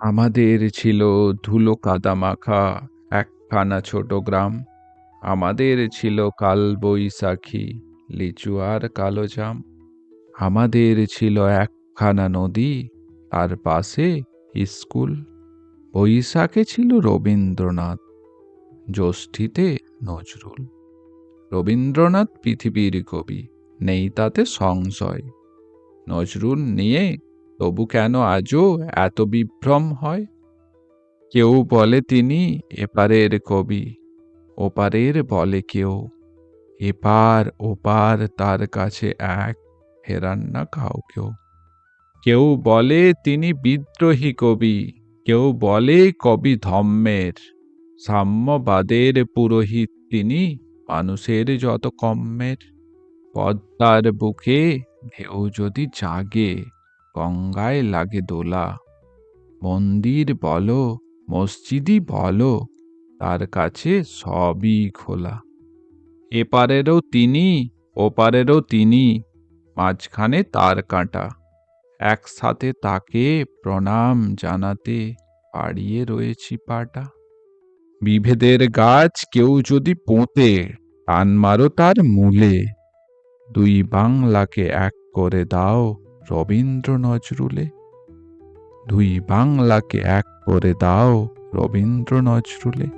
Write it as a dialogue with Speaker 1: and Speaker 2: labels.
Speaker 1: আমাদের ছিল ধুলো কাদা মাখা একখানা ছোট গ্রাম। আমাদের ছিল কাল বৈশাখী, লিচু আর কালো জাম। আমাদের ছিল একখানা নদী, তার পাশে স্কুল। বৈশাখে ছিল রবীন্দ্রনাথ, জ্যৈষ্ঠীতে নজরুল। রবীন্দ্রনাথ পৃথিবীর কবি, নেই তাতে সংশয়। নজরুল নিয়ে তবু কেন আজও এত বিভ্রম হয়? কেউ বলে তিনি এপারের কবি, ওপারের বলে কেউ। এপার ওপার তার কাছে এক, ফেরান না কাউকেও কেউ বলে তিনি বিদ্রোহী কবি, কেউ বলে কবি ধম্মের। সাম্যবাদের পুরোহিত তিনি, মানুষের যত কম্মের। পদ্মার বুকে ঢেউ যদি জাগে গঙ্গায় লাগে দোলা। মন্দির বলো, মসজিদই বলো, তার কাছে সবই খোলা। এপারেরও তিনি, ওপারেরও তিনি, মাঝখানে তার কাঁটা। একসাথে তাকে প্রণাম জানাতে পাড়িয়ে রয়েছি পাটা। বিভেদের গাছ কেউ যদি পোঁতে, টান মারো তার মূলে। দুই বাংলাকে এক করে দাও রবীন্দ্র নজরুলে দুই বাংলাকে এক করে দাও রবীন্দ্র নজরুলে